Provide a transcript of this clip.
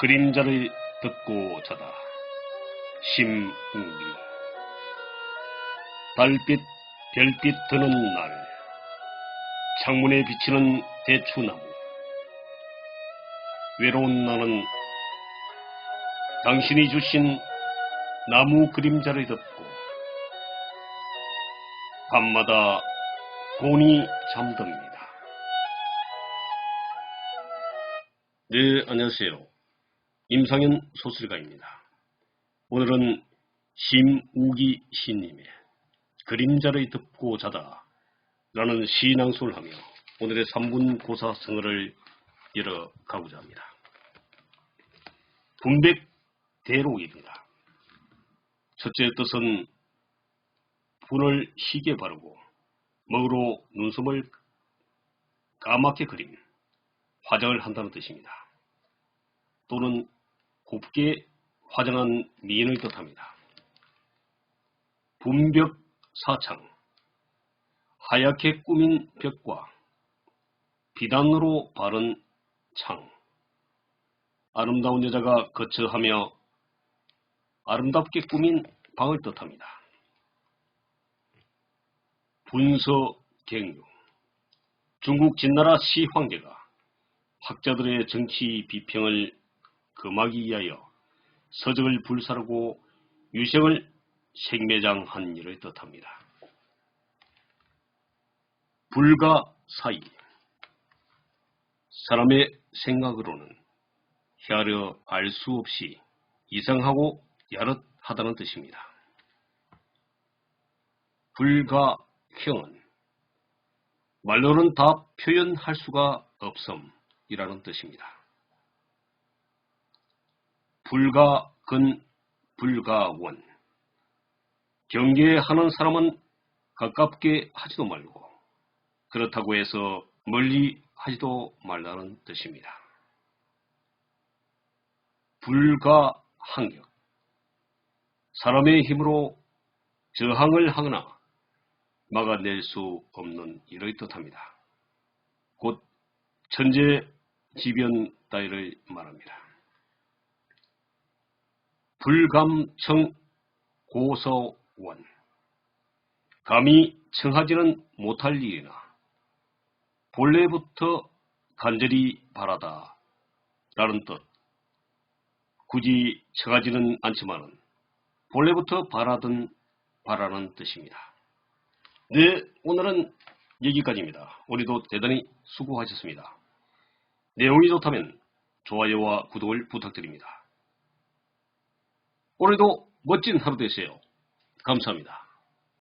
그림자를 듣고 자다. 심웅기 달빛, 별빛 드는 날 창문에 비치는 대추나무 외로운 나는 당신이 주신 나무 그림자를 듣고 밤마다 곤히 잠듭니다. 네, 안녕하세요. 임상현 소설가입니다. 오늘은 심우기 시님의 그림자를 듣고 자다 라는 시 낭송을 하며 오늘의 3분 고사 성어를 열어가고자 합니다. 분백 대록입니다. 첫째 뜻은 분을 희게 바르고 먹으로 눈썹을 까맣게 그림, 화장을 한다는 뜻입니다. 또는 곱게 화장한 미인을 뜻합니다. 분벽 사창, 하얗게 꾸민 벽과 비단으로 바른 창, 아름다운 여자가 거처하며 아름답게 꾸민 방을 뜻합니다. 분서 갱유 중국 진나라 시 황제가 학자들의 정치 비평을 금하기 위하여 서적을 불사르고 유생을 생매장한 일을 뜻합니다. 불가 사이 사람의 생각으로는 헤아려 알 수 없이 이상하고 야릇하다는 뜻입니다. 불가형은 말로는 다 표현할 수가 없음이라는 뜻입니다. 불가근, 불가원 경계하는 사람은 가깝게 하지도 말고 그렇다고 해서 멀리 하지도 말라는 뜻입니다. 불가항력 사람의 힘으로 저항을 하거나 막아낼 수 없는 일의 뜻합니다. 곧 천재지변 따위를 말합니다. 불감청 고서원 감히 청하지는 못할 일이나 본래부터 간절히 바라다 라는 뜻 굳이 청하지는 않지만은 본래부터 바라던 바라는 뜻입니다. 네, 오늘은 여기까지입니다. 오늘도 대단히 수고하셨습니다. 내용이 좋다면 좋아요와 구독을 부탁드립니다. 오늘도 멋진 하루 되세요. 감사합니다.